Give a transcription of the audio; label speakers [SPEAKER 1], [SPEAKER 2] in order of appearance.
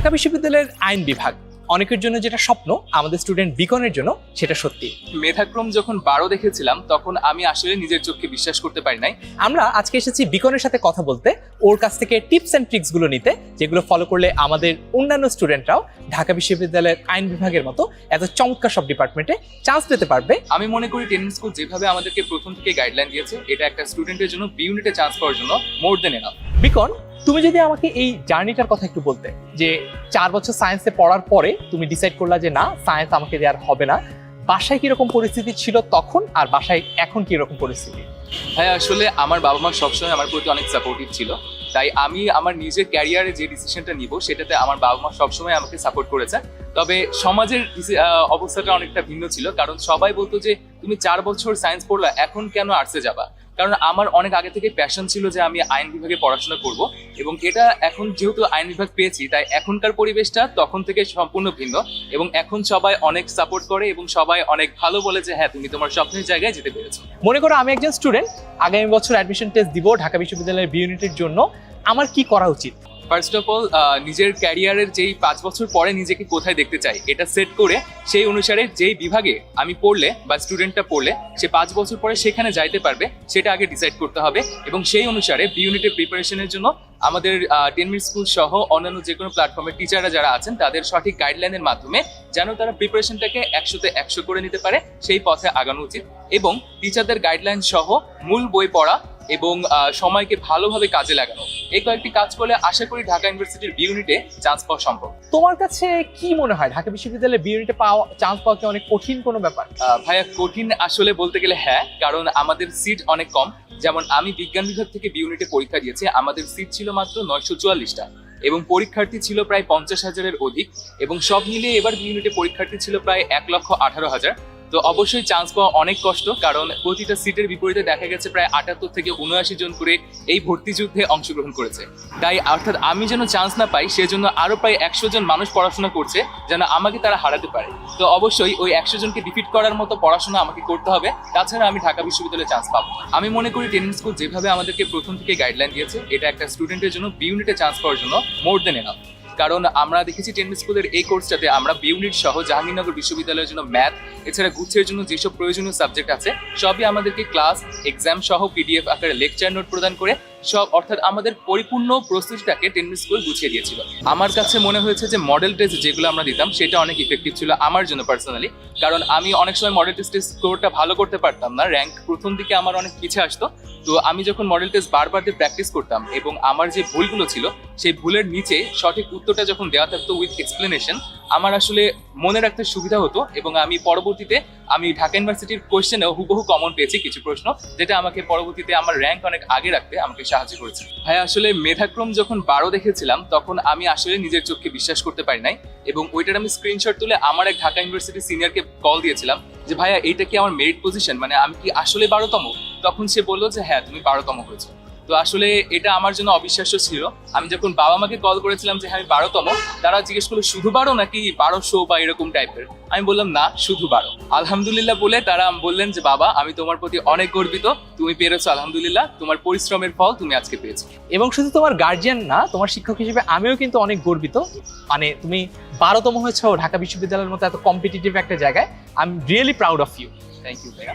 [SPEAKER 1] ঢাকা বিশ্ববিদ্যালয়ের আইন বিভাগ। অনেকের জন্য যেটা স্বপ্ন আমাদের স্টুডেন্ট বিকনের জন্য সেটা সত্যি।
[SPEAKER 2] মেধাক্রম যখন বারো দেখেছিলাম তখন আমি আসলে নিজের চোখকে বিশ্বাস করতে পারি নাই।
[SPEAKER 1] আমরা আজকে এসেছি বিকনের সাথে কথা বলতে ওর কাছ থেকে টিপস অ্যান্ড ট্রিক্সগুলো নিতে যেগুলো ফলো করলে আমাদের অন্যান্য স্টুডেন্টরাও ঢাকা বিশ্ববিদ্যালয়ের আইন বিভাগের মতো এত চমৎকার সব ডিপার্টমেন্টে চান্স পেতে পারবে।
[SPEAKER 2] আমি মনে করি টেন স্কুল যেভাবে আমাদেরকে প্রথম থেকে গাইডলাইন দিয়েছে এটা একটা স্টুডেন্টের জন্য বি ইউনিটে চান্স পাওয়ার জন্য মোর দেন এনাফ
[SPEAKER 1] বিকন তুমি যদি আমাকে এই জার্নিটার কথা একটু বলতে, যে চার বছর সায়েন্সে পড়ার পরে তুমি ডিসাইড করলা যে না সায়েন্স আমাকে দেওয়ার হবে না, বাসায় কীরকম পরিস্থিতি ছিল তখন আর বাসায় এখন কীরকম পরিস্থিতি?
[SPEAKER 2] হ্যাঁ আসলে আমার বাবা মা সবসময় আমার প্রতি অনেক সাপোর্টিভ ছিল। তাই আমি আমার নিজের ক্যারিয়ারে যে ডিসিশনটা নিব, সেটাতে আমার বাবা মা সবসময় আমাকে সাপোর্ট করেছে। তবে সমাজের অবস্থাটা অনেকটা ভিন্ন ছিল, কারণ সবাই বলতো যে, তুমি চার বছর সায়েন্স পড়লা, এখন কেন আর্টসে যাবা? কারণ আমার অনেক আগে থেকে প্যাশন ছিল যে আমি আইন বিভাগে পড়াশোনা করব এবং এটা এখন যেহেতু আইন বিভাগ পেয়েছি, তাই এখনকার পরিবেশটা তখন থেকে সম্পূর্ণ ভিন্ন এবং এখন সবাই অনেক সাপোর্ট করে এবং সবাই অনেক ভালো বলে যে হ্যাঁ তুমি তোমার স্বপ্নের জায়গায় যেতে পেরেছ।
[SPEAKER 1] মনে করো আমি একজন স্টুডেন্ট আগামী বছর অ্যাডমিশন টেস্ট দিব ঢাকা বিশ্ববিদ্যালয়ের বি ইউনিটের জন্য। আমার কি করা উচিত?
[SPEAKER 2] ফার্স্ট অফ অল নিজের ক্যারিয়ারের যেই পাঁচ বছর পরে নিজেকে কোথায় দেখতে চাই, এটা সেট করে সেই অনুসারে যেই বিভাগে আমি পড়লে বা স্টুডেন্টটা পড়লে সে পাঁচ বছর পরে সেখানে যাইতে পারবে, সেটা আগে ডিসাইড করতে হবে এবং সেই অনুসারে বি ইউনিটের প্রিপারেশনের জন্য আমাদের টেন মিনিট স্কুল সহ অন্যান্য যে কোনো প্ল্যাটফর্মের টিচাররা যারা আছেন, তাদের সঠিক গাইডলাইনের মাধ্যমে যেন তারা প্রিপারেশনটাকে একশোতে একশো করে নিতে পারে, সেই পথে আগানো উচিত এবং টিচারদের গাইডলাইন সহ মূল বই পড়া এবং সময়কে ভালোভাবে কাজে লাগানো। এই কয়েকটি কাজ করলে আশা করি ঢাকা ইউনিভার্সিটির বি ইউনিটে চান্স পাওয়া সম্ভব।
[SPEAKER 1] তোমার কাছে কি মনে হয়? ঢাকা বিশ্ববিদ্যালয়ের বি ইউনিটে পাওয়া চান্স পাওয়া কি অনেক কঠিন কোনো ব্যাপার?
[SPEAKER 2] ভাইয়া কঠিন আসলে বলতে গেলে হ্যাঁ কারণ আমাদের সিট অনেক কম। যেমন আমি বিজ্ঞান বিভাগ থেকে বি ইউনিটে পরীক্ষা দিয়েছি আমাদের সিট ছিল মাত্র নয়শো চুয়াল্লিশটা এবং পরীক্ষার্থী ছিল প্রায় পঞ্চাশ হাজারের অধিক এবং সব মিলিয়ে এবার বি ইউনিটে পরীক্ষার্থী ছিল প্রায় এক লক্ষ আঠারো হাজার। তো অবশ্যই চান্স পাওয়া অনেক কষ্ট, কারণ প্রতিটা সিটের বিপরীতে দেখা গেছে প্রায় আটাত্তর থেকে উনআশি জন করে এই ভর্তি যুদ্ধে অংশগ্রহণ করেছে। তাই অর্থাৎ আমি যেন চান্স না পাই, সেজন্য আরও প্রায় একশো জন মানুষ পড়াশোনা করছে, যেন আমাকে তারা হারাতে পারে। তো অবশ্যই ওই একশো জনকে ডিফিট করার মতো পড়াশোনা আমাকে করতে হবে, তাছাড়া আমি ঢাকা বিশ্ববিদ্যালয়ে চান্স পাবো। আমি মনে করি টেনিং স্কুল যেভাবে আমাদেরকে প্রথম থেকে গাইডলাইন দিয়েছে, এটা একটা স্টুডেন্টের জন্য বি ইউনিটে চান্স পাওয়ার জন্য মোর দেন এনাফ কারণ আমরা দেখেছি টেন স্কুলের এই কোর্সটাতে আমরা বিউনিট সহ জাহাঙ্গীরনগর বিশ্ববিদ্যালয়ের জন্য ম্যাথ এছাড়া গুচ্ছের জন্য যেসব প্রয়োজনীয় সাবজেক্ট আছে, সবই আমাদেরকে ক্লাস এক্সাম সহ পিডিএফ আকারে লেকচার নোট প্রদান করে সব, অর্থাৎ আমাদের পরিপূর্ণ প্রস্তুতিটাকে টেনিস স্কুল গুছিয়ে দিয়েছিল। আমার কাছে মনে হয়েছে যে মডেল টেস্ট যেগুলো আমরা দিতাম, সেটা অনেক ইফেক্টিভ ছিল আমার জন্য পার্সোনালি কারণ আমি অনেক সময় মডেল টেস্টের স্কোরটা ভালো করতে পারতাম না র্যাঙ্ক প্রথম দিকে আমার অনেক পিছিয়ে আসতো। তো আমি যখন মডেল টেস্ট বারবার দিয়ে প্র্যাকটিস করতাম এবং আমার যে ভুলগুলো ছিল, সেই ভুলের নিচে সঠিক উত্তরটা যখন দেওয়া থাকতো উইথ এক্সপ্লেনেশন আমার আসলে মনে রাখতে সুবিধা হতো এবং আমি পরবর্তীতে আমি ঢাকা ইউনিভার্সিটির কোয়েশ্চেনেও হুবহু কমন পেয়েছি কিছু প্রশ্ন, যেটা আমাকে পরবর্তীতে আমার র্যাঙ্ক অনেক আগে রাখতে আমাকে সাহায্য করেছে। ভাই, আসলে মেধাক্রম যখন বারো দেখেছিলাম, তখন আমি আসলে নিজের চোখকে বিশ্বাস করতে পারি নাই এবং ওইটার আমি স্ক্রিনশট তুলে আমার এক ঢাকা ইউনিভার্সিটির সিনিয়রকে কল দিয়েছিলাম যে, ভাইয়া, এইটা কি আমার মেরিট পজিশন মানে আমি কি আসলে বারোতম? তখন সে বলল যে হ্যাঁ তুমি বারোতম হয়েছো। তো আসলে এটা আমার জন্য অবিশ্বাস্য ছিল। আমি যখন বাবা মাকে কল করেছিলাম যে হ্যাঁ আমি বারোতম। তারা জিজ্ঞেস করল শুধু বারো নাকি বারোশো বা এরকম টাইপের আমি বললাম না শুধু বারো। আলহামদুলিল্লাহ বলে তারা বললেন যে বাবা আমি তোমার প্রতি অনেক গর্বিত। তুমি পেরেছ আলহামদুলিল্লাহ। তোমার পরিশ্রমের ফল তুমি আজকে পেয়েছ।
[SPEAKER 1] এবং শুধু তোমার গার্জিয়ান না তোমার শিক্ষক হিসেবে আমিও কিন্তু অনেক গর্বিত। মানে তুমি বারোতম হয়েছো ঢাকা বিশ্ববিদ্যালয়ের মতো এত কম্পিটিটিভ একটা জায়গায়। I am really proud of you
[SPEAKER 2] thank you ভাইয়া।